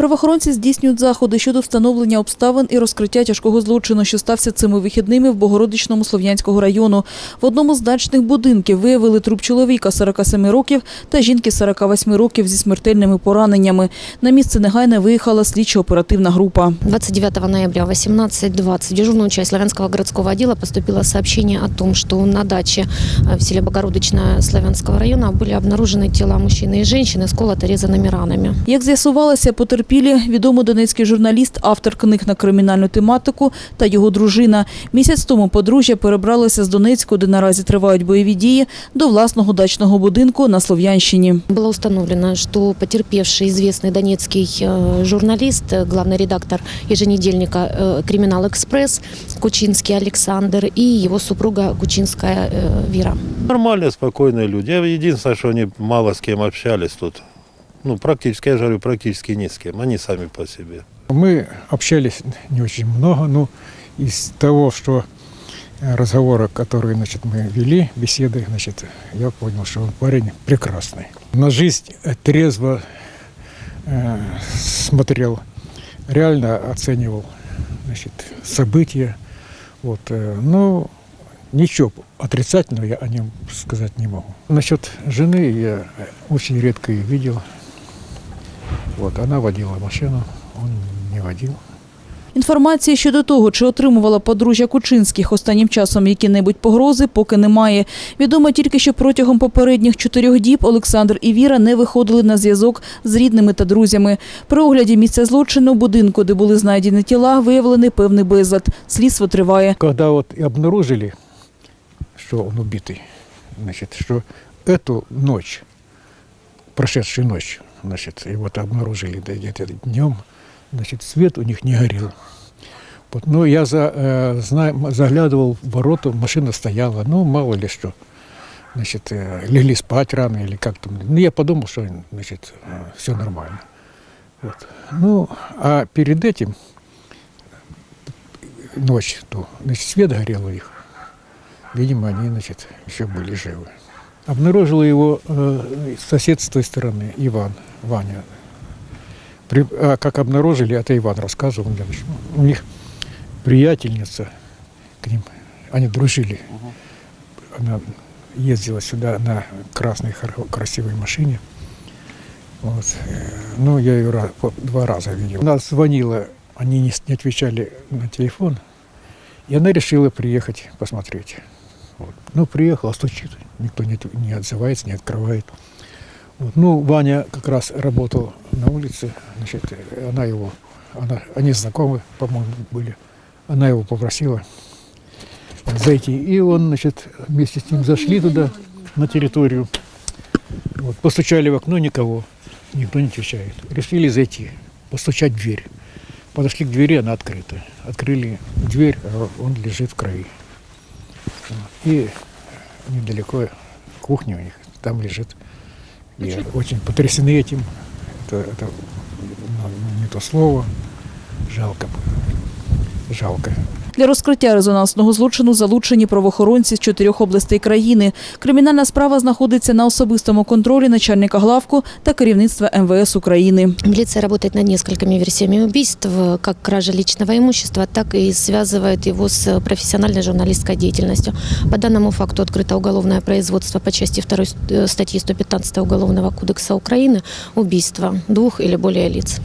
Правоохоронці здійснюють заходи щодо встановлення обставин і розкриття тяжкого злочину, що стався цими вихідними в Богородичному Слов'янського району. В одному з дачних будинків виявили труп чоловіка 47 років та жінки 48 років зі смертельними пораненнями. На місце негайно виїхала слідчо-оперативна група. 29 ноября 18.20 в дежурную часть Славянского городского отдела поступило сообщение о том, что на даче э, в селе Богородичное Славянского района были обнаружены тела мужчины и женщины с колото-резанными ранами. Як з'ясувалося, потерпілі відомий донецький журналіст, автор книг на кримінальну тематику та його дружина. Місяць тому подружжя перебралося з Донецьку, де наразі тривають бойові дії, до власного дачного будинку на Слов'янщині. Было установлено, что потерпевший известный донецкий э, журналист, э, главный редактор еженедельника э, «Криминал-экспресс» Кучинский Александр и его супруга Кучинская э, Вера. Нормальные, спокойные люди. Я единственное, что они мало с кем общались тут. Ну, практически, я же говорю, практически ни с кем. Они сами по себе. Мы общались не очень много, но из того, что э, разговора, которые значит, мы вели, беседы, значит, я понял, что он парень прекрасный. На жизнь трезво э, смотрел, реально оценивал значит, события. Вот, э, но ничего отрицательного я о нем сказать не могу. Насчет жены я очень редко ее видел. Вот, она водила машину, он не водил. Інформації щодо того, чи отримувала подружжя Кучинських останнім часом які-небудь погрози, поки немає. Відомо тільки, що протягом попередніх чотирьох діб Олександр і Віра не виходили на зв'язок з рідними та друзями. При огляді місця злочину будинку, де були знайдені тіла, виявлений певний безлад. Слідство триває. Когда вот и обнаружили, что он убитый, значит, что эту ночь, прошедшую ночь, значит, и вот обнаружили да, где-то днем, значит, свет у них не горел. Вот, ну, я за, э, зна- заглядывал в ворота, машина стояла, ну, мало ли что. Значит, э, легли спать рано или как там. Ну, я подумал, что, значит, все нормально. Вот. Ну, а перед этим ночь, то, значит, свет горел у них. Видимо, они, значит, еще были живы. Обнаружил его э, сосед с той стороны, Иван, Ваня. При- а как обнаружили, это Иван рассказывал, мне, значит, у них приятельница к ним, они дружили. Она ездила сюда на красной красивой машине. Вот. Ну, я ее ра- по- два раза видел. Она звонила, они не, не отвечали на телефон, и она решила приехать посмотреть. Вот. Ну, приехала, стучит, никто не, не отзывается, не открывает. Вот. Ну, Ваня как раз работал на улице, значит, она его, она, они знакомы, по-моему, были. Она его попросила зайти, и он, значит, вместе с ним зашли туда, на территорию. Вот. Постучали в окно, никого, никто не отвечает. Решили зайти, постучать в дверь. Подошли к двери, она открыта. Открыли дверь, а он лежит в крови. И недалеко кухня у них, там лежит. И очень потрясены этим. Это, это ну, не то слово. Жалко. Жалко. Для розкриття резонансного злочину залучені правоохоронці з чотирьох областей країни. Кримінальна справа знаходиться на особистому контролі начальника главку та керівництва МВС України. Милиция работает над несколькими версиями убийств, как кража личного имущества, так и связывает его с профессиональной журналистской деятельностью. По данному факту открыто уголовное производство по части 2 статьи 115 Уголовного кодекса Украины «Убийство двух или более лиц».